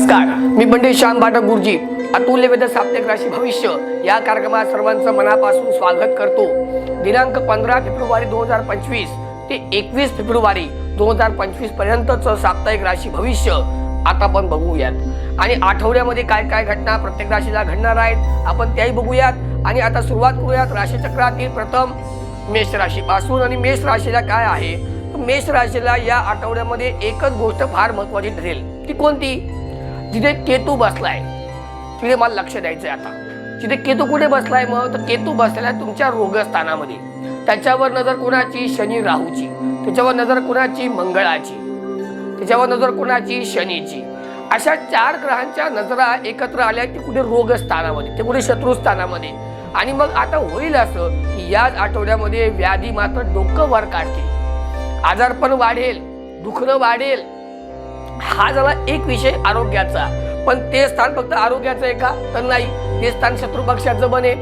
नमस्कार. मी पंडित श्याम बाटक गुरुजी. अतुल्य वेद साप्ताहिक राशी भविष्य. या कार्यक्रमात सर्वांचं मनापासून स्वागत करतो. दिनांक पंधरा फेब्रुवारी दोन हजार पंचवीस ते एकवीस फेब्रुवारी दोन हजार पंचवीस पर्यंतचं साप्ताहिक राशी भविष्य. आता आपण बघूयात. आणि आठवड्यामध्ये काय काय घटना प्रत्येक राशीला घडणार आहेत आपण त्याही बघूयात. आणि आता सुरुवात करूयात राशीचक्रातील प्रथम मेष राशीपासून. आणि मेष राशीला काय आहे? मेष राशीला या आठवड्यामध्ये एकच गोष्ट फार महत्वाची ठरेल. ती कोणती? जिथे केतू बसलाय तिथे मला लक्ष द्यायचं आहे आता. जिथे केतू कुठे बसलाय मग? तर केतू बसलेला आहे तुमच्या रोगस्थानामध्ये. त्याच्यावर नजर कोणाची? शनी राहूची. त्याच्यावर नजर कोणाची? मंगळाची. त्याच्यावर नजर कोणाची? शनीची. अशा चार ग्रहांच्या नजरा एकत्र आल्या की कुठे रोगस्थानामध्ये ते कुठे शत्रुस्थानामध्ये. आणि मग आता होईल असं की याच आठवड्यामध्ये व्याधी मात्र डोकं वर काढते आजारपण वाढेल दुखणं वाढेल हा झाला एक विषय आरोग्याचा. पण ते स्थान फक्त आरोग्याचं आहे का? तर नाही. ते स्थान शत्रू पक्षाचं बने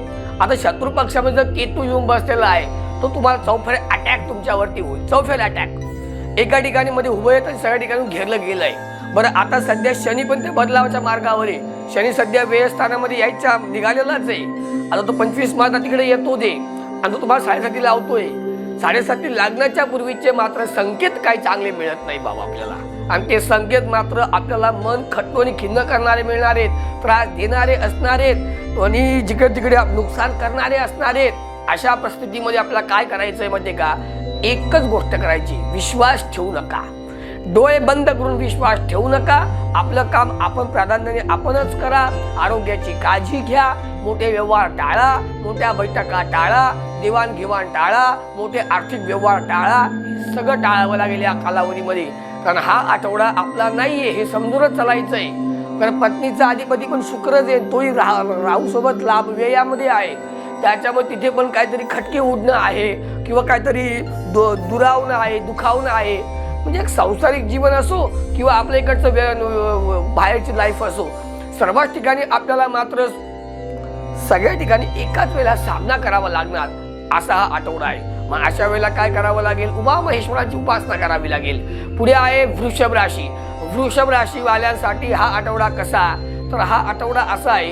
आता शत्रू पक्षामध्ये जर केतू येऊन बसलेला आहे तो तुम्हाला चौफेर अटॅक तुमच्यावरती होईल. चौफेर अटॅक एका ठिकाणी मध्ये उभं येतं सगळ्या ठिकाणी घेरलं गेलं आहे. बरं आता सध्या शनी पण ते बदलावाच्या मार्गावर आहे. शनी सध्या वेळस्थानामध्ये यायच्या यायचा निघालेलाच आहे. आता तो पंचवीस मार्च तिकडे येतो दे. आणि तो तुम्हाला साडेसाती लावतोय. साडेसाती लागण्याच्या पूर्वीचे मात्र संकेत काही चांगले मिळत नाही बाबा आपल्याला. आणि ते संकेत मात्र आपल्याला मन खट्टोनी खिन्न करणारे मिळणार आहेत. त्रास देणारे असणार आहेत. आणि जिकडे तिकडे नुकसान करणारे असणार आहेत. अशा परिस्थितीमध्ये आपल्याला काय करायचंय म्हणजे का? एकच गोष्ट करायची. विश्वास ठेवू नका. डोळे बंद करून विश्वास ठेवू नका. आपलं काम आपण प्राधान्याने आपणच करा. आरोग्याची काळजी घ्या. मोठे व्यवहार टाळा. मोठ्या बैठका टाळा. देवाणघेवाण टाळा. मोठे आर्थिक व्यवहार टाळा. हे सगळं टाळावं लागेल या कालावधीमध्ये. कारण हा आठवडा आपला नाहीये हे समजूनच चालायचंय. कारण पत्नीचा अधिपती पण शुक्रच आहे तोही रा राहूसोबत लाभ व्ययामध्ये आहे. त्याच्यामुळे तिथे पण काहीतरी खटके उडणं आहे किंवा काहीतरी दु दुरावणं आहे दुखावणं आहे. म्हणजे एक सांसारिक जीवन असो किंवा आपल्या इकडचं वे- बाहेरची लाईफ असो सर्वच ठिकाणी आपल्याला मात्र सगळ्या ठिकाणी एकाच वेळेला सामना करावा लागणार असा हा आठवडा आहे. मग अशा वेळेला काय करावं लागेल? उमा महेश्वराची उपासना करावी लागेल. पुढे आहे वृषभ राशी. वृषभ राशीवाल्यांसाठी हा आठवडा कसा? तर हा आठवडा असा आहे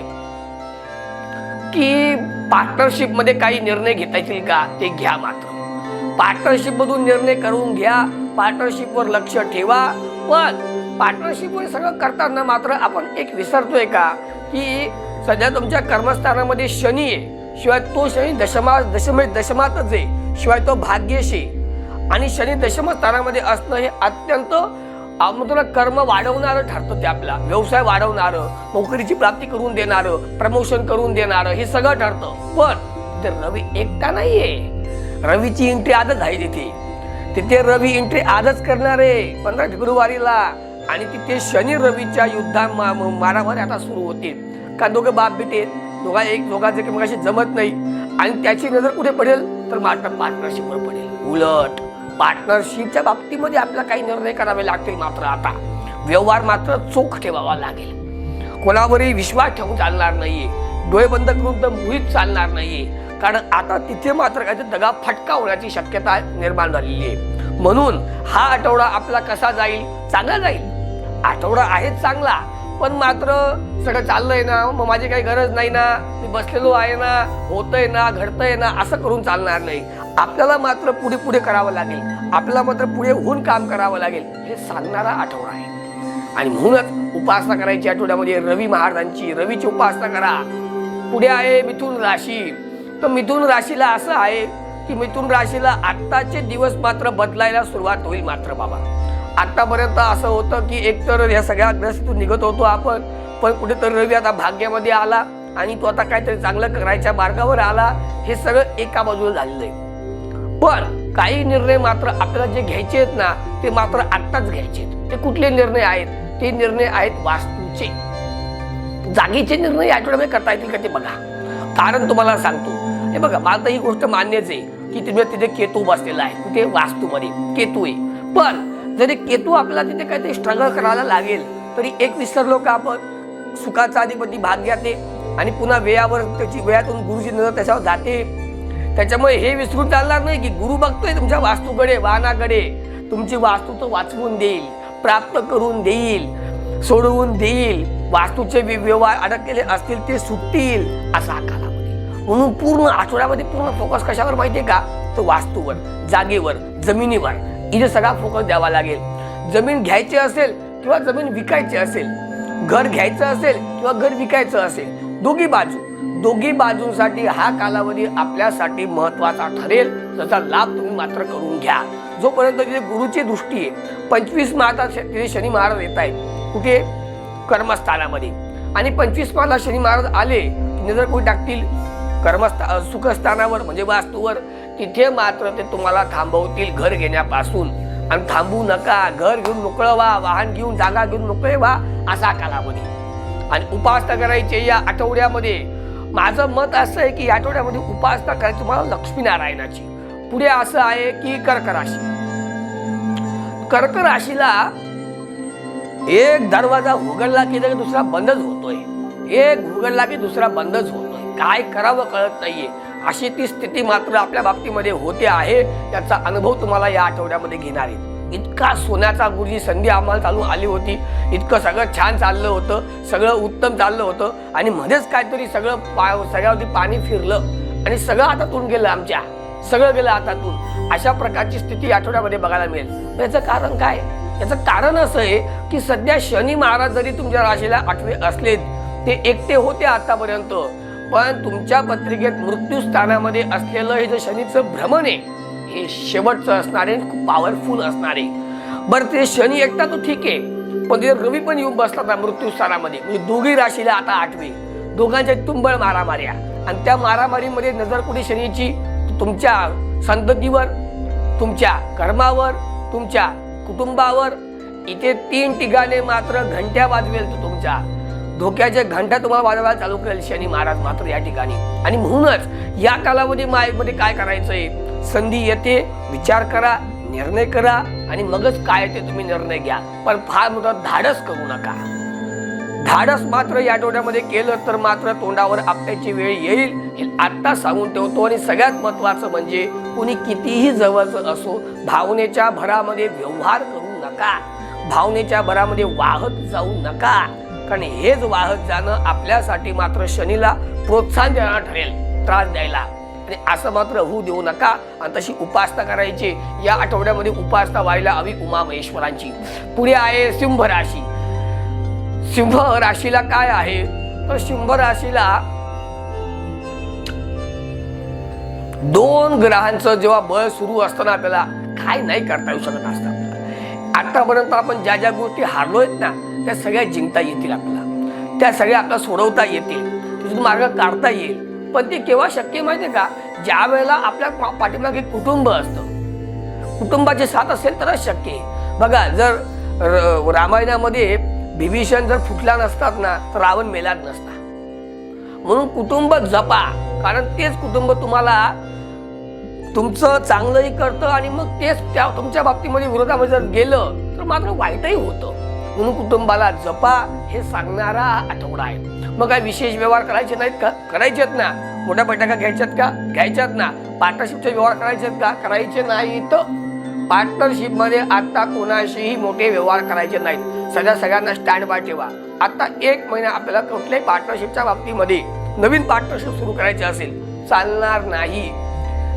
की पार्टनरशिपमध्ये काही निर्णय घेता येतील का? ते घ्या मात्र. पार्टनरशिप मधून निर्णय करून घ्या. पार्टनरशिप वर लक्ष ठेवा. पण पार्टनरशिप वर सगळं करताना मात्र आपण एक विसरतोय का? की सध्या तुमच्या कर्मस्थानामध्ये शनी आहे. शिवाय तो शनी दशमा दशम म्हणजे दशमातच आहे. शिवाय तो भाग्यशी. आहे. आणि शनी दशम स्थानामध्ये असणं हे अत्यंत अं, तुला कर्म वाढवणारं ठरतं ते आपला. व्यवसाय वाढवणारं नोकरीची प्राप्ती करून देणारं प्रमोशन करून देणारं हे सगळं ठरतं. पण तिथे रवी एकटा नाहीये. रवीची एंट्री आजच आहे तिथे. तिथे रवी एंट्री आजच करणार आहे पंधरा फेब्रुवारीला. आणि तिथे शनी रवीच्या युद्धा मा- मारामारी आता सुरू होते का दोघं बाप भेटेल दोघा एक दोघांचे एकमेकाशी जमत नाही आणि त्याची नजर कुठे पडेल? तर मात्र पार्टनरशिपवर पडेल. उलट पार्टनरशिपच्या बाबतीमध्ये आपल्याला काही निर्णय करावे लागतील मात्र आता. व्यवहार मात्र चोख ठेवावा लागेल. कोणावरही विश्वास ठेवून चालणार नाहीये. डोळे बंद करून तर मुळीच चालणार नाहीये. कारण आता तिथे मात्र काहीतरी दगा फटका होण्याची शक्यता निर्माण झालेली आहे. म्हणून हा आठवडा आपला कसा जाईल? चांगला जाईल. आठवडा आहे चांगला. पण मात्र सगळं चाललंय ना. मग माझी काही गरज नाही ना. मी बसलेलो आहे ना. होतंय ना घडतंय ना असं करून चालणार नाही. आपल्याला मात्र पुढे पुढे करावं लागेल. आपल्याला मात्र पुढे होऊन काम करावं लागेल. हे सांगणारा आठवडा आहे. आणि म्हणूनच उपासना करायची आठवड्यामध्ये रवी महाराजांची रवीची उपासना करा. पुढे आहे मिथुन राशी. तर मिथुन राशीला असं आहे की मिथुन राशीला आत्ताचे दिवस मात्र बदलायला सुरुवात होईल मात्र बाबा. आतापर्यंत असं होतं की एकतर या सगळ्या अभ्यासातून निघत होतो आपण पण कुठेतरी रवी आता भाग्यामध्ये आला आणि तो आता काहीतरी चांगलं करायच्या मार्गावर आला हे सगळं एका बाजूला झालेलं आहे. पण काही निर्णय मात्र आपल्याला जे घ्यायचे आहेत ना ते मात्र आत्ताच घ्यायचे आहेत. ते कुठले निर्णय आहेत? ते निर्णय आहेत वास्तूचे. जागेचे निर्णय या आठवड्यामध्ये करता येतील का ते बघा. कारण तुम्हाला सांगतो हे बघा मला ही गोष्ट मान्यच आहे की तुम्ही तिथे केतू बसलेला आहे. कुठे? वास्तूमध्ये. केतू आहे. पण जरी केतू आपला तिथे काहीतरी स्ट्रगल करायला लागेल तरी एक विसरलो का आपण? सुखाचा अधिपती भाग घेते आणि पुन्हा वेळावर त्याची वेळातून गुरुची नजर त्याच्यावर जाते. त्याच्यामुळे हे विसरून चालणार नाही की गुरु बघतोय तुमच्या वास्तूकडे वाहनाकडे. तुमची वास्तू तो वाचवून देईल प्राप्त करून देईल सोडवून देईल. वास्तूचे व्यवहार अडकलेले असतील ते सुटतील असा हा कालावधी. म्हणून पूर्ण आठवड्यामध्ये पूर्ण फोकस कशावर माहितीये का? तर वास्तूवर जागेवर जमिनीवर. इथे सगळा फोकस द्यावा लागेल. जमीन घ्यायची असेल किंवा जमीन विकायची असेल घर घ्यायचं असेल किंवा घर विकायचं असेल दोघी बाजू. दोघी बाजूंसाठी हा कालावधी आपल्यासाठी महत्त्वाचा ठरेल. त्याचा लाभ तुम्ही मात्र करून घ्या. जोपर्यंत तिथे गुरुची दृष्टी आहे पंचवीस मार्चा तिथे शनी महाराज येत आहेत कुठे? कर्मस्थानामध्ये. आणि पंचवीस मार्चला शनी महाराज आले नजर कोणी टाकतील कर्मस्था सुखस्थानावर म्हणजे वास्तूवर तिथे मात्र ते तुम्हाला थांबवतील घर घेण्यापासून. आणि थांबू नका. घर घेऊन मोकळं व्हा. वाहन घेऊन जागा घेऊन मोकळे व्हा असा कालावधी. आणि उपासना करायची या आठवड्यामध्ये. माझं मत असं आहे की या आठवड्यामध्ये उपासना करायची. तुम्हाला लक्ष्मीनारायणाची. पुढे असं आहे की कर्क राशी कर्क राशीला एक दरवाजा उघडला की दुसरा बंदच होतोय. एक उघडला की दुसरा बंदच होतोय. काय करावं कळत नाहीये. अशी ती स्थिती मात्र आपल्या बाबतीमध्ये होते आहे याचा अनुभव तुम्हाला या आठवड्यामध्ये घेणार आहे. इतका सोन्याचा गुरुजी संधी आम्हाला चालू आली होती. इतकं सगळं छान चाललं होतं सगळं उत्तम चाललं होतं. आणि मध्येच काहीतरी सगळं पा सगळ्यावरती पाणी फिरलं. आणि सगळं हातातून गेलं आमच्या. सगळं गेलं हातातून. अशा प्रकारची स्थिती आठवड्यामध्ये बघायला मिळेल. याचं कारण काय? याचं कारण असं आहे की सध्या शनी महाराज जरी तुमच्या राशीला आठवे असले ते एकटे होते आतापर्यंत. पण तुमच्या पत्रिकेत मृत्यू स्थानामध्ये असलेलं हे जे शनीचं भ्रमण आहे हे शेवटचं असणार आहे खूप पॉवरफुल असणार आहे. बरं ते शनी एकटा तो ठीक आहे पण ते रवी पण येऊन बसला ना मृत्यू स्थानामध्ये. म्हणजे दोघी राशीला आता आठवे. दोघांच्या तुंबळ मारामाऱ्या. आणि त्या मारामारीमध्ये नजर कुठे शनीची? तुमच्या संततीवर तुमच्या कर्मावर तुमच्या कुटुंबावर. इथे तीन ठिकाणे मात्र घंट्या वाजवेल तो तुमच्या. धोक्याच्या घंटा तुम्हाला वाजवायला चालू करेल शनी महाराज मात्र या ठिकाणी. आणि म्हणूनच या कालावधी मायमध्ये काय करायचंय? संधी येते विचार करा निर्णय करा आणि मगच काय ते तुम्ही निर्णय घ्या. पण फार मोठा धाडस करू नका. धाडस मात्र या आठवड्यामध्ये केलं तर मात्र तोंडावर आपल्याची वेळ येईल हे आत्ता सांगून ठेवतो. आणि सगळ्यात महत्वाचं म्हणजे कुणी कितीही जवळचं असो भावनेच्या भरामध्ये व्यवहार करू नका. भावनेच्या भरामध्ये वाहत जाऊ नका. कारण हेच वाहत जाणं आपल्यासाठी मात्र शनीला प्रोत्साहन देणार ठरेल त्रास द्यायला. आणि असं मात्र होऊ देऊ नका. आणि तशी उपासना करायची. या आठवड्यामध्ये उपासना व्हायला हवी उमा महेश्वरांची. पुढे आहे सिंह राशी. सिंह राशीला काय आहे? तर सिंह राशीला दोन ग्रहांचं जेव्हा बळ सुरू असताना आपल्याला काय नाही करता येऊ शकत असतं. आतापर्यंत आपण ज्या ज्या गोष्टी हारलोय ना त्या सगळ्या जिंकता येतील आपल्याला. त्या सगळ्या आपल्याला सोडवता येतील. तिथून मार्ग काढता येईल. पण ते केव्हा शक्य माहितीये का? ज्या वेळेला आपल्या पाठीमागे कुटुंब असतं. कुटुंबाची साथ असेल तरच शक्य आहे. बघा जर रामायणामध्ये विभीषण जर फुटला नसतात ना तर रावण मेलाच नसता. म्हणून कुटुंब जपा. कारण तेच कुटुंब तुम्हाला तुमचं चांगलंही करतं आणि मग तेच त्या तुमच्या बाबतीमध्ये विरोधामध्ये जर गेलं तर मात्र वाईटही होतं. म्हणून कुटुंबाला जपा हे सांगणारा आठवडा आहे. मग काय विशेष व्यवहार करायचे नाहीत का? करायचेत ना. मोठ्या बैठका घ्यायच्यात का? घ्यायच्यात ना. पार्टनरशिपचे व्यवहार करायचेत का? करायचे नाहीत. पार्टनरशिपमध्ये आत्ता आता कोणाशीही मोठे व्यवहार करायचे नाहीत. सगळ्या सगळ्यांना स्टँड बाय ठेवा. आता एक महिना आपल्याला कुठल्याही पार्टनरशिपच्या बाबतीमध्ये नवीन पार्टनरशिप सुरू करायचे असेल चालणार नाही.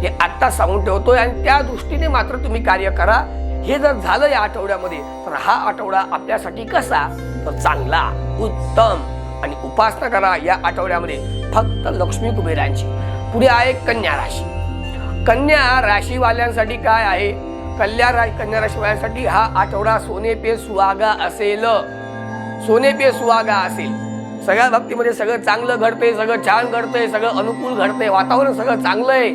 हे आत्ता सांगून ठेवतोय आणि त्या दृष्टीने मात्र तुम्ही कार्य करा. हे जर झालं या आठवड्यामध्ये तर हा आठवडा आपल्यासाठी कसा? तर चांगला उत्तम. आणि उपासना करा या आठवड्यामध्ये फक्त लक्ष्मी कुबेरांची. पुढे आहे कन्या राशी. कन्या राशीवाल्यांसाठी काय आहे? कल्याण रा कन्या राशीवाल्यांसाठी हा आठवडा सोने पे सुहागा असेल. सोने पे सुहागा असेल. सगळ्या बाबतीमध्ये सगळं चांगलं घडतंय सगळं छान घडतंय सगळं अनुकूल घडतंय वातावरण सगळं चांगलं आहे.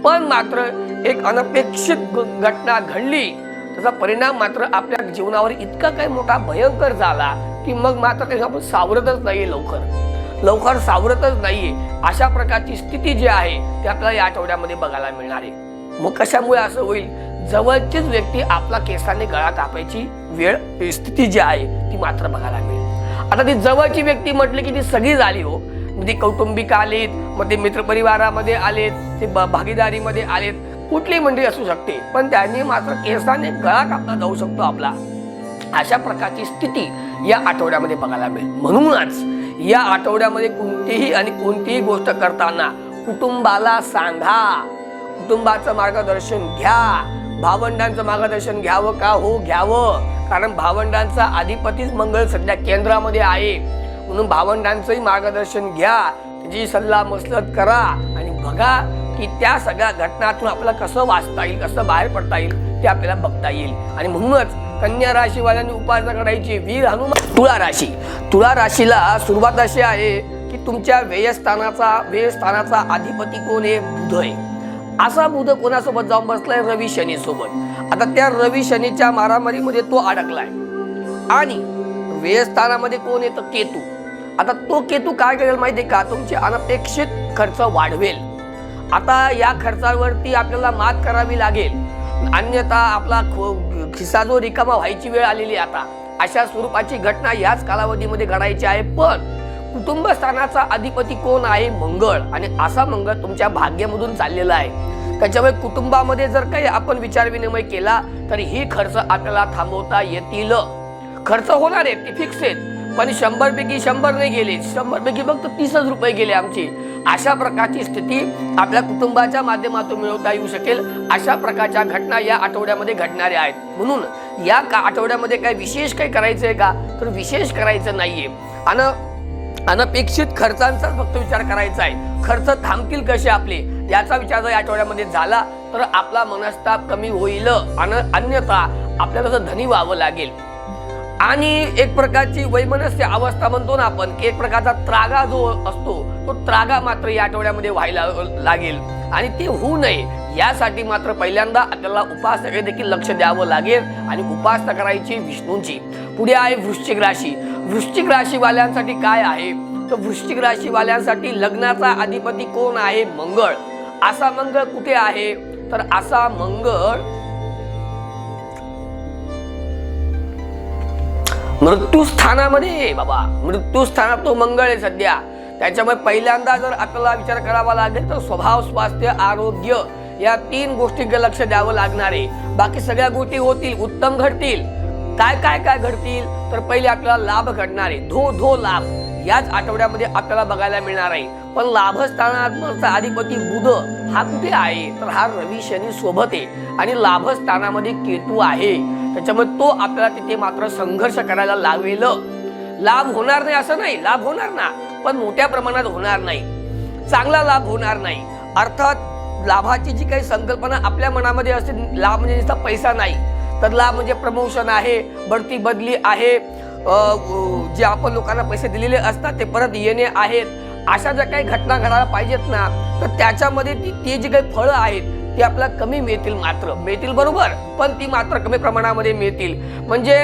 पण मात्र एक अनपेक्षित घटना घडली. त्याचा परिणाम मात्र आपल्या जीवनावर इतका काही मोठा भयंकर झाला की मग मात्र त्याच्या आपण सावरतच नाहीये लवकर. लवकर सावरतच नाहीये. अशा प्रकारची स्थिती जी आहे ती आपल्याला या आठवड्यामध्ये बघायला मिळणार आहे. मग कशामुळे असं होईल? जवळचीच व्यक्ती आपला केसाने गळा कापायची वेळ स्थिती जी आहे ती मात्र बघायला मिळेल. आता ती जवळची व्यक्ती म्हटली की ती सगळी झाली हो. म्हणजे कौटुंबिक आलेत मग ते मित्रपरिवारामध्ये आलेत ते ब- भागीदारीमध्ये आलेत. कुठली मंडळी असू शकते पण त्यांनी मात्र केसाने गळा कापला जाऊ शकतो आपला. अशा प्रकारची स्थिती या आठवड्यामध्ये बघायला मिळेल. म्हणूनच या आठवड्यामध्ये कोणतीही आणि कोणतीही गोष्ट करताना कुटुंबाला सांगा. कुटुंबाचं मार्गदर्शन घ्या. भावंडांचं मार्गदर्शन घ्यावं का? हो घ्यावं. कारण भावंडांचा अधिपतीच मंगळ सध्या केंद्रामध्ये आहे. म्हणून भावंडांचंही मार्गदर्शन घ्या त्याची सल्ला मसलत करा आणि बघा की त्या सगळ्या घटनातून आपल्याला कसं वाचता येईल कसं बाहेर पडता येईल ते आपल्याला बघता येईल. आणि म्हणूनच कन्या राशीवाल्यांनी उपासना करायची. वीर हनुमान तुळा राशी. तुळा राशीला सुरुवात अशी आहे की तुमच्या व्ययस्थानाचा व्ययस्थानाचा अधिपती कोण आहे? बुध आहे. असा बुध कोणासोबत जाऊन बसलाय? रवी शनी सोबत आता त्या रवी शनीच्या मारामारीमध्ये तो अडकलाय. आणि व्ययस्थानामध्ये कोण येतं केतू. आता तो केतू काय करेल माहितीये का? तुमचे अनपेक्षित खर्च वाढवेल. आता या खर्चावरती आपल्याला मात करावी लागेल. अन्यथा आपला खो- खिस्सा जो रिकामा व्हायची वेळ आलेली आता अशा स्वरूपाची घटना याच कालावधीमध्ये घडायची आहे. पण कुटुंबस्थानाचा अधिपती कोण आहे? मंगळ. आणि असा मंगळ तुमच्या भाग्यामधून चाललेला आहे. त्याच्यामुळे कुटुंबामध्ये जर काही आपण विचार विनिमय केला तर ही खर्च आपल्याला थांबवता येतील. खर्च होणार आहेत ते फिक्स आहेत. पण शंभरपैकी शंभर नाही गेले शंभरपैकी फक्त तीसच रुपये गेले आमचे. अशा प्रकारची स्थिती आपल्या कुटुंबाच्या माध्यमातून मिळवता येऊ शकेल. अशा प्रकारच्या घटना या आठवड्यामध्ये घडणाऱ्या आहेत. म्हणून या का आठवड्यामध्ये काय विशेष काही करायचं आहे का? तर विशेष करायचं नाहीये. आणि अनपेक्षित खर्चांचाच फक्त विचार करायचा आहे. खर्च थांबतील कसे आपले? याचा विचार जर या आठवड्यामध्ये झाला तर आपला मनस्ताप कमी होईल. आणि अन्यथा आपल्याला जर धनी व्हावं लागेल. आणि एक प्रकारची वैमनस्य अवस्था म्हणतो ना आपण की एक प्रकारचा त्रागा जो असतो तो त्रागा मात्र या आठवड्यामध्ये व्हायला लागेल. आणि ते होऊ नये यासाठी मात्र पहिल्यांदा आपल्याला उपासकडे देखील लक्ष द्यावं लागेल आणि उपासना करायची विष्णूंची. पुढे आहे वृश्चिक राशी. वृश्चिक राशीवाल्यांसाठी काय आहे? तर वृश्चिक राशीवाल्यांसाठी लग्नाचा अधिपती कोण आहे? मंगळ. असा मंगळ कुठे आहे? तर असा मंगळ मृत्यूस्थानामध्ये बाबा. मृत्यूस्थानात तो मंगळ आहे सध्या. त्याच्यामुळे पहिल्यांदा जर आपल्याला विचार करावा लागेल तर स्वभाव स्वास्थ्य आरोग्य या तीन गोष्टीकडे लक्ष द्यावं लागणार आहे. बाकी सगळ्या गोष्टी होतील उत्तम घडतील. काय काय काय घडतील तर पहिले आपल्याला लाभ घडणार आहे. धो धो लाभ. याच आठवड्यामध्ये आपल्याला बघायला मिळणार आहे. पण लाभस्थानाचा अधिपती बुध हा कुठे आहे? तर हा रवी शनी सोबत आहे. आणि लाभस्थानामध्ये केतू आहे. त्याच्यामुळे तो आपल्याला तिथे मात्र संघर्ष करायला लावेल. लाभ होणार नाही असं नाही. लाभ होणार ना. पण मोठ्या प्रमाणात होणार नाही. चांगला लाभ होणार नाही. अर्थात लाभाची जी काही संकल्पना आपल्या मनामध्ये असते लाभ म्हणजे नुसता पैसा नाही. तर लाभ म्हणजे प्रमोशन आहे बढती बदली आहे. जे आपण लोकांना पैसे दिलेले असतात ते परत येणे आहेत. अशा ज्या काही घटना घडायला पाहिजेत ना तर त्याच्यामध्ये ती ते जे काही फळं आहेत ती आपल्याला कमी मिळतील मात्र. मिळतील बरोबर पण ती मात्र कमी प्रमाणामध्ये मिळतील. म्हणजे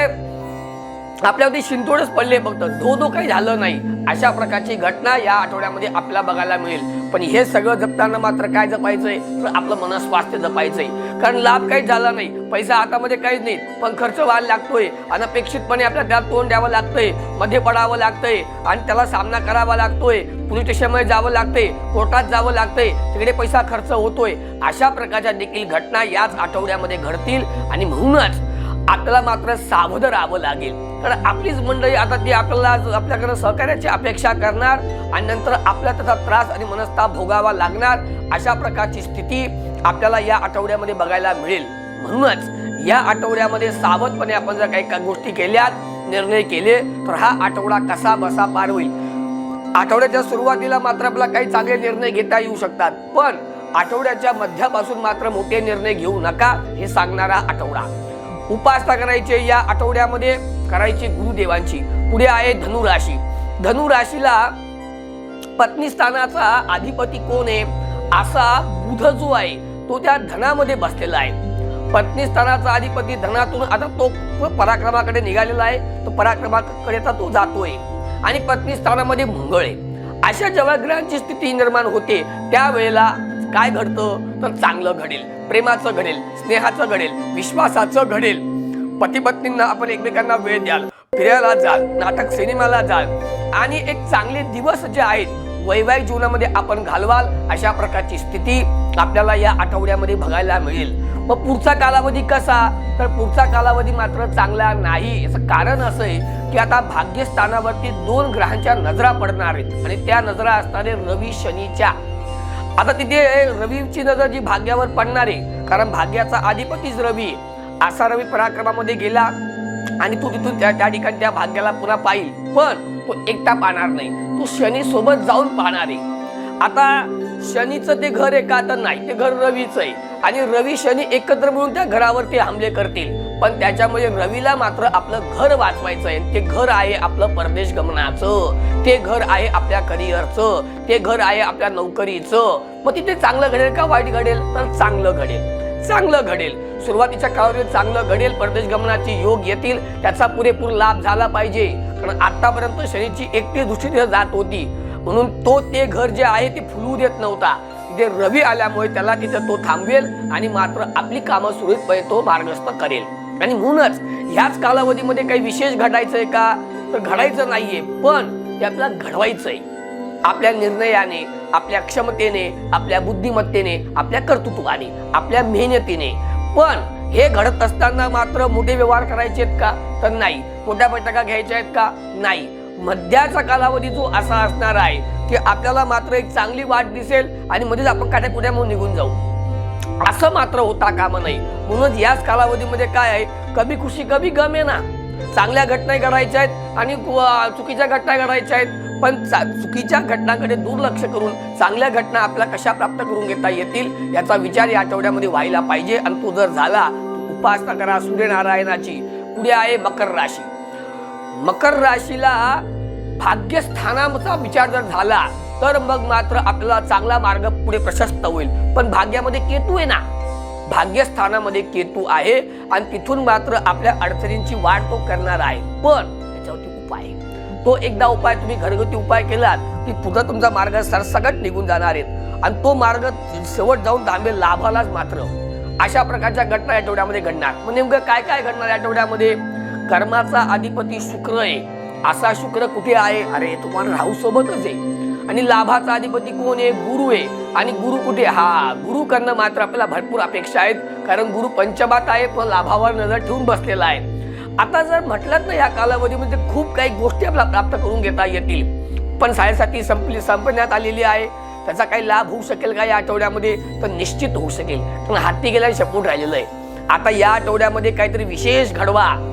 आपल्यावरती शिंतोडच पडले फक्त. धो धो काही झालं नाही. अशा प्रकारची घटना या आठवड्यामध्ये आपल्याला बघायला मिळेल. पण हे सगळं जपताना मात्र काय जपायचंय? तर आपलं मनस्वास्थ्य जपायचंय. कारण लाभ काहीच झाला नाही. पैसा हातामध्ये काहीच नाही. पण खर्च व्हायला लागतोय. अनपेक्षितपणे आपल्याला त्यात तोंड द्यावं लागतंय. मध्ये पडावं लागतंय. आणि त्याला सामना करावा लागतोय. पोलीस स्टेशनमध्ये जावं लागतंय. कोर्टात जावं लागतंय. तिकडे पैसा खर्च होतोय. अशा प्रकारच्या देखील घटना याच आठवड्यामध्ये घडतील. आणि म्हणूनच आपल्याला मात्र सावध राहावं लागेल. कारण आपलीच मंडळी आता ती आपल्याला आपल्याकडे सहकार्याची अपेक्षा करणार आणि नंतर आपल्या त्याचा त्रास आणि मनस्ताप भोगावा लागणार अशा प्रकारची स्थिती आपल्याला या आठवड्यामध्ये बघायला मिळेल. म्हणूनच या आठवड्यामध्ये सावधपणे आपण जर काही गोष्टी केल्यात निर्णय केले तर हा आठवडा कसा बसा पार होईल. आठवड्याच्या सुरुवातीला मात्र आपल्याला काही चांगले निर्णय घेता येऊ शकतात पण आठवड्याच्या मध्यापासून मात्र मोठे निर्णय घेऊ नका हे सांगणारा आठवडा. उपासना करायची या आठवड्यामध्ये करायची गुरुदेवांची. पुढे आहे धनुराशी. धनुराशीला पत्नी स्थानाचा अधिपती कोण आहे? असा बुध जो आहे तो त्या धनामध्ये बसलेला आहे. पत्नी स्थानाचा अधिपती धनातून आता तो पराक्रमाकडे निघालेला आहे. तो पराक्रमाकडे तो जातोय. आणि पत्नी स्थानामध्ये मंगळ आहे. अशा जेव्हा ग्रहांची स्थिती निर्माण होते. त्यावेळेला काय घडतं? तर चांगलं घडेल प्रेमाचं घडेल स्नेहाचं घडेल विश्वासाचं घडेल. पती पत्नींना आपण एकमेकांना वेळ द्याल फिरायला जाल नाटक सिनेमाला जाल. आणि एक चांगले दिवस जे आहेत वैवाहिक जीवनामध्ये आपण घालवाल अशा प्रकारची स्थिती आपल्याला या आठवड्यामध्ये बघायला मिळेल. मग पुढचा कालावधी कसा? तर पुढचा कालावधी मात्र चांगला नाही. याचं कारण असं आहे की आता भाग्यस्थानावरती दोन ग्रहांच्या नजरा पडणार आहेत. आणि त्या नजरा असणार रवी शनीच्या. आता तिथे रवीची नजर जी भाग्यावर पडणार आहे कारण भाग्याचा अधिपतीच रवी आहे. असा रवी पराक्रमामध्ये गेला आणि तू तिथून त्या त्या ठिकाणी त्या भाग्याला पुन्हा पाहिल. पण तो एकटा पाहणार नाही. तू शनी सोबत जाऊन पाहणार आहे. आता शनीचं ते घर आहे का तर नाही ते घर रवीचं आहे. आणि रवी शनी एकत्र मिळून त्या घरावर ते हमले करतील. पण त्याच्यामध्ये रवीला मात्र आपलं घर वाचवायचं आहे ते घर आहे आपलं परदेश गमनाचं. ते घर आहे आपल्या करिअरचं. ते घर आहे आपल्या नोकरीचं. मग तिथे चांगलं घडेल का वाईट घडेल? तर चांगलं घडेल. चांगलं घडेल. सुरुवातीच्या काळावर चांगलं घडेल परदेश गमनाचे योग येतील त्याचा पुरेपूर लाभ झाला पाहिजे. कारण आतापर्यंत शनीची एकटी दृष्टी तिथे जात होती. म्हणून तो ते घर जे आहे ते फुलवू देत नव्हता. तिथे रवी आल्यामुळे त्याला तिथे तो थांबवेल आणि मात्र आपली कामं सुरळीतपणे तो मार्गस्थ करेल. आणि म्हणूनच ह्याच कालावधीमध्ये काही विशेष घडायचंय का? तर घडायचं नाहीये पण ते आपल्याला घडवायचंय. आपल्या निर्णयाने आपल्या क्षमतेने आपल्या बुद्धिमत्तेने आपल्या कर्तृत्वाने आपल्या मेहनतीने. पण हे घडत असताना मात्र मोठे व्यवहार करायचे आहेत का? तर नाही. मोठ्या बैठका घ्यायच्या आहेत का? नाही. मध्याचा कालावधी जो असा असणार आहे की आपल्याला मात्र एक चांगली वाट दिसेल आणि मध्येच आपण काट्या म्हणून निघून जाऊ. असं मात्र होता कामा नाही म्हणून याच कालावधीमध्ये काय आहे? कमी खुशी कमी गम आहे ना. चांगल्या घटना घडायच्या आहेत आणि चुकीच्या घटना घडायच्या आहेत. पण चा- चुकीच्या घटनांकडे दुर्लक्ष करून चांगल्या घटना आपल्या कशा प्राप्त करून घेता येतील याचा विचार या आठवड्यामध्ये व्हायला पाहिजे. आणि तो जर झाला उपासना करा सूर्यनारायणाची. पुढे आहे मकर राशी. मकर राशीला भाग्यस्थानाचा विचार जर झाला तर मग मात्र आपला चांगला मार्ग पुढे प्रशस्त होईल. पण भाग्यामध्ये केतू आहे ना? भाग्यस्थानामध्ये केतू आहे आणि तिथून मात्र आपल्या अडचणींची वाढ तो करणार आहे. पण त्याच्यावरती उपाय. तो एकदा उपाय तुम्ही घरगुती उपाय केलात की पुढे तुमचा मार्ग सरसकट निघून जाणार आहेत आणि तो मार्ग शेवट जाऊन थांबेल लाभालाच मात्र. अशा प्रकारच्या घटना आठवड्यामध्ये घडणार. मग नेमकं काय काय घडणार आठवड्यामध्ये? कर्माचा अधिपती शुक्र आहे. असा शुक्र कुठे आहे? अरे तुम्हाला राहू सोबतच आहे. आणि लाभाचा अधिपती कोण आहे? गुरु आहे. आणि गुरु कुठे? हा गुरु करणं मात्र आपल्याला भरपूर अपेक्षा आहेत. कारण गुरु पंचमात आहे पण लाभावर नजर ठेवून बसलेला आहे. आता जर म्हटलं ना या कालावधीमध्ये खूप काही गोष्टी आपल्याला प्राप्त करून घेता येतील. पण साडेसाती संपली संपण्यात आलेली आहे. त्याचा काही लाभ होऊ शकेल का या आठवड्यामध्ये? तर निश्चित होऊ शकेल. पण हाती गेल्याने शपून राहिलेलं आहे. आता या आठवड्यामध्ये काहीतरी विशेष घडवा.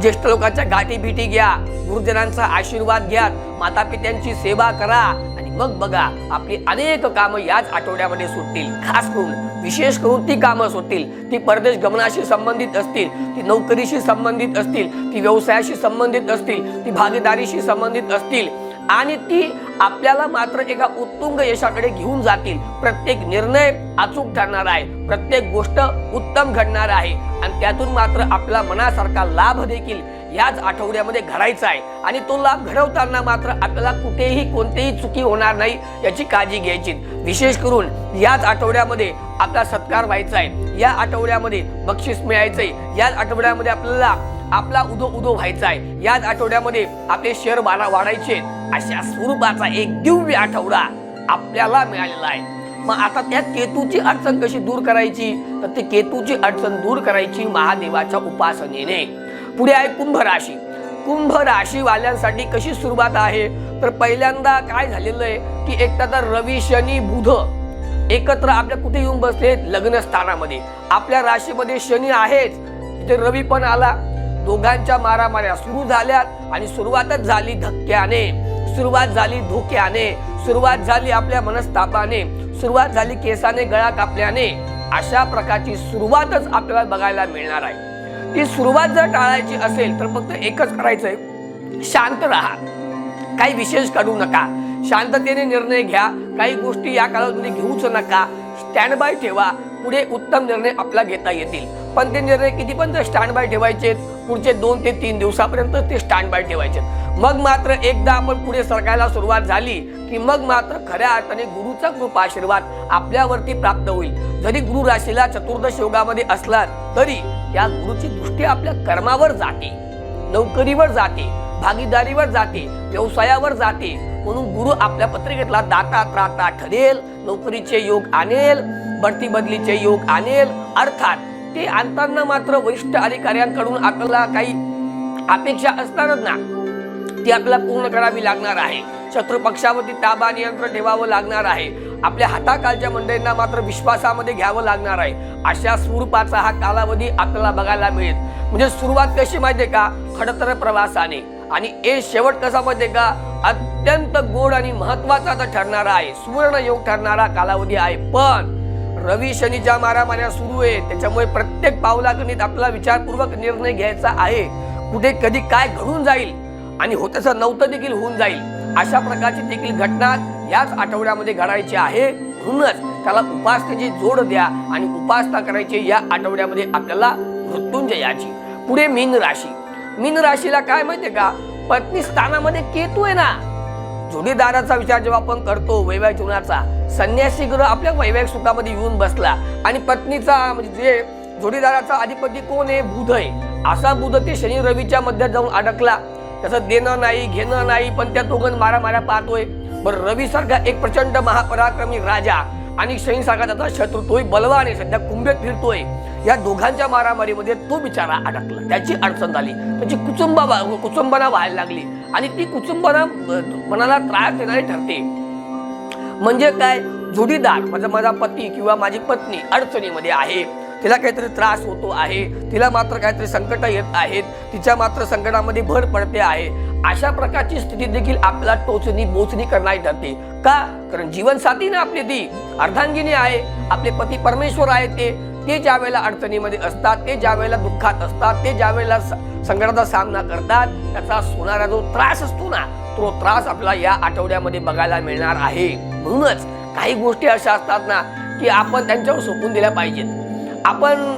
ज्येष्ठ लोकांच्या गाठी भेटी घ्या गुरुजनांचा आशीर्वाद घ्या माता पित्यांची सेवा करा आणि मग बघा आपली अनेक कामं याच आठवड्यामध्ये सुटतील. खास करून विशेष करून ती कामं सुटतील. ती परदेश गमनाशी संबंधित असतील ती नोकरीशी संबंधित असतील ती व्यवसायाशी संबंधित असतील ती भागीदारीशी संबंधित असतील आणि ती आपल्याला मात्र एका उत्तुंग यशाकडे घेऊन जातील. प्रत्येक निर्णय अचूक ठरणार आहे. प्रत्येक गोष्ट उत्तम घडणार आहे. आणि त्यातून मात्र आपला मनासारखा लाभ देखील याच आठवड्यामध्ये घडायचा आहे. आणि तो लाभ घडवताना मात्र आपल्याला कुठेही कोणतेही चुकी होणार नाही याची काळजी घ्यायची. विशेष करून याच आठवड्यामध्ये आपला सत्कार व्हायचा आहे. या आठवड्यामध्ये बक्षीस मिळायचंय. याच आठवड्यामध्ये आपल्याला आपला उदो उदो व्हायचा आहे. याच आठवड्यामध्ये आपले शेअर वाढा वाढायचे अशा स्वरूपाचा एक दिव्य आठवडा आपल्याला मिळालेला आहे. मग आता त्या केतूची अडचण कशी दूर करायची? तर ते केतूची अडचण दूर करायची महादेवाच्या उपासनेने. पुढे आहे कुंभ राशी. कुंभ राशीवाल्यांसाठी कशी सुरुवात आहे? तर पहिल्यांदा काय झालेलं आहे? की एक तर रवी शनी बुध एकत्र आपल्या कुठे येऊन बसले? लग्न स्थानामध्ये आपल्या राशीमध्ये शनी आहेच. तिथे रवी पण आला. दोघांच्या मारामाऱ्या सुरू झाल्यात आणि सुरुवातच झाली धक्क्याने. सुरुवात झाली धोक्याने सुरुवात झाली आपल्या मनस्तापाने सुरुवात झाली केसाने गळा कापल्याने. अशा प्रकारची सुरुवातच आपल्याला बघायला मिळणार आहे. ती सुरुवात जर टाळायची असेल तर फक्त एकच करायचंय. शांत राहा. काही विशेष काढू नका. शांततेने निर्णय घ्या. काही गोष्टी या काळामध्ये घेऊच नका. स्टँड बाय ठेवा. पुढे उत्तम निर्णय आपला घेता येतील. पण ते निर्णय किती पण स्टँड बाय ठेवायचे पुढचे दोन ते तीन दिवसापर्यंत ते स्टँड बाय ठेवायचे. मग मात्र एकदा आपण पुढे सरकायला सुरुवात झाली की मग मात्र खऱ्या अर्थाने गुरुचा कृपा आशीर्वाद आपल्यावरती प्राप्त होईल. जरी गुरु राशीला चतुर्दश योगामध्ये असला तरी या गुरुची दृष्टी आपल्या कर्मावर जाते नोकरीवर जाते भागीदारीवर जाते व्यवसायावर जाते. म्हणून गुरु आपल्या पत्रिकेतला दाता त्राता ठरेल नोकरीचे योग आणेल बढती बदलीचे योग आणेल अर्थात ते आणताना मात्र वरिष्ठ अधिकाऱ्यांकडून आपल्याला काही अपेक्षा असणारच ना. ती आपल्याला पूर्ण करावी लागणार आहे. शत्रू पक्षावरती ताबा नियंत्रण ठेवावं लागणार आहे. आपल्या हाताकालच्या मंडळींना मात्र विश्वासामध्ये घ्यावं लागणार आहे. अशा स्वरूपाचा हा कालावधी आपल्याला बघायला मिळेल. म्हणजे सुरुवात कशी माहिती का? खडतर प्रवासाने. आणि ए शेवट कसा माहिती का? अत्यंत गोड आणि महत्त्वाचा ठरणारा आहे. सुवर्ण योग ठरणारा कालावधी आहे. पण रवी शनीच्या मारामाऱ्या सुरू आहे त्याच्यामुळे प्रत्येक पावलागणित आपला विचारपूर्वक निर्णय घ्यायचा आहे. कुठे कधी काय घडून जाईल आणि होत्याचं नव्हतं देखील होऊन जाईल अशा प्रकारची देखील घटना याच आठवड्यामध्ये घडायची आहे. म्हणूनच त्याला उपासनेची जोड द्या आणि उपासना करायची या आठवड्यामध्ये आपल्याला मृत्युंजयाची. पुढे मीन राशी. मीन राशीला काय माहितीये का? पत्नी स्थानामध्ये केतू आहे ना? जोडीदाराचा विचार जेव्हा आपण करतो वैवाहिक जीवनाचा संन्यासी ग्रह आपल्या वैवाहिक सुखामध्ये येऊन बसला. आणि पत्नीचा म्हणजे जे जोडीदाराचा अधिपती कोण आहे? बुध आहे. असा बुध ते शनी रवीच्या मध्यात जाऊन अडकला. त्याचं देणं नाही घेणं नाही पण त्या दोघं मारा मारा पाहतोय. बरं रवीसारखा एक प्रचंड महापराक्रमी राजा आणि शनीसारखा त्याचा शत्रू तोही बलवान आहे. सध्या कुंभेत फिरतोय. या दोघांच्या मारामारीमध्ये तो बिचारा अडकला. त्याची अडचण झाली. त्याची कुचुंबा कुचुंबना व्हायला लागली. आणि ती कुचुंबना मनाला त्रास देणारी ठरते. म्हणजे काय? जोडीदार माझा माझा पती किंवा माझी पत्नी अडचणीमध्ये आहे. तिला काहीतरी त्रास होतो आहे. तिला मात्र काहीतरी संकट येत आहेत. तिच्या मात्र संकटामध्ये भर पडते आहे. अशा प्रकारची स्थिती देखील आपल्याला टोचणी बोचणी करणारी ठरते. का? कारण जीवनसाथी ना आपली ती. अर्धांगिनी आहे. आपले पती परमेश्वर आहे ते. ते ज्या वेळेला अडचणीमध्ये असतात ते ज्या वेळेला दुःखात असतात ते ज्या वेळेला संकटाचा सामना करतात त्याचा होणारा जो त्रास असतो ना तो त्रास आपल्याला या आठवड्यामध्ये बघायला मिळणार आहे. म्हणूनच काही गोष्टी अशा असतात ना की आपण त्यांच्यावर सोपून दिल्या पाहिजेत. आपण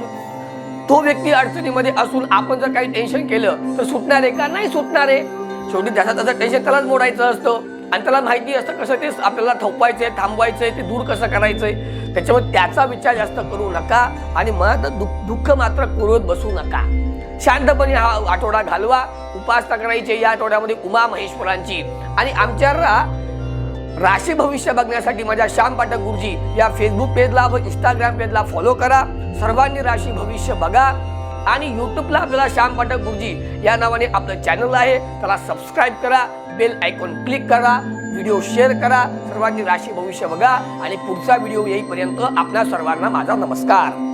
तो व्यक्ती अडचणीमध्ये असून आपण जर काही टेन्शन केलं तर सुटणार आहे का? नाही सुटणार आहे. शेवटी त्याचा त्याचं टेन्शन त्यालाच मोडायचं असतं. आणि त्याला माहिती असतं कसं ते आपल्याला थोपवायचंय थांबवायचंय ते दूर कसं करायचंय. त्याच्यामुळे त्याचा विचार जास्त करू नका आणि मनात दुःख दुःख मात्र कुरवत बसू नका. शांतपणे हा आठवडा घालवा. उपासना करायची या आठवड्यामध्ये उमा महेश्वरांची. आणि आमच्या रा- राशी भविष्य बघण्यासाठी माझ्या श्याम पाठक गुरुजी या फेसबुक पेजला व इंस्टाग्राम पेजला फॉलो करा. सर्वांनी राशी भविष्य बघा. आणि यूट्यूबला आपल्याला श्याम पाठक गुरुजी या नावाने आपलं चॅनल आहे. त्याला सबस्क्राईब करा. बेल आयकॉन क्लिक करा. व्हिडिओ शेअर करा. सर्वांनी राशी भविष्य बघा. आणि पुढचा व्हिडिओ येईपर्यंत आपल्या सर्वांना माझा नमस्कार.